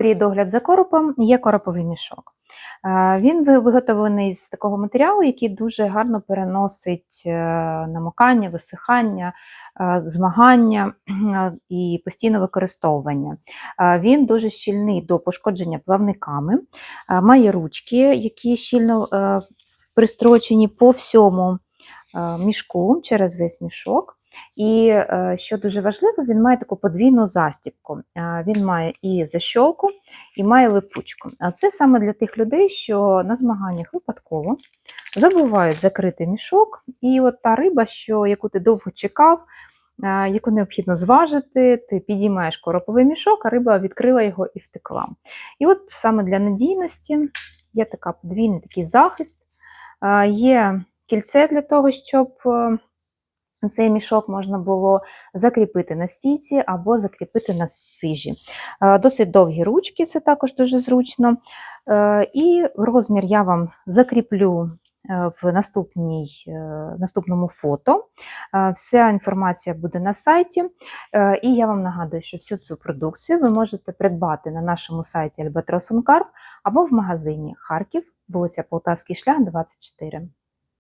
При догляд за коропом є короповий мішок. Е, Він виготовлений з такого матеріалу, який дуже гарно переносить е, намокання, висихання, е, змагання і постійне використовування. Він дуже щільний до пошкодження плавниками, має ручки, які щільно пристрочені по всьому мішку через весь мішок. І е, що дуже важливо, він має таку подвійну застібку. Е, Він має і защолку, і має липучку. А це саме для тих людей, що на змаганнях випадково забувають закрити мішок, і от та риба, що, яку ти довго чекав, е, яку необхідно зважити, ти підіймаєш короповий мішок, а риба відкрила його і втекла. І от саме для надійності є така подвійний такий захист, є кільце для того, щоб цей мішок можна було закріпити на стійці або закріпити на сижі. Е, Досить довгі ручки, це також дуже зручно. Е, І розмір я вам закріплю е, в наступному фото. Вся інформація буде на сайті. І я вам нагадую, що всю цю продукцію ви можете придбати на нашому сайті Albatros Carp або в магазині Харків, вулиця Полтавський шлях, 24.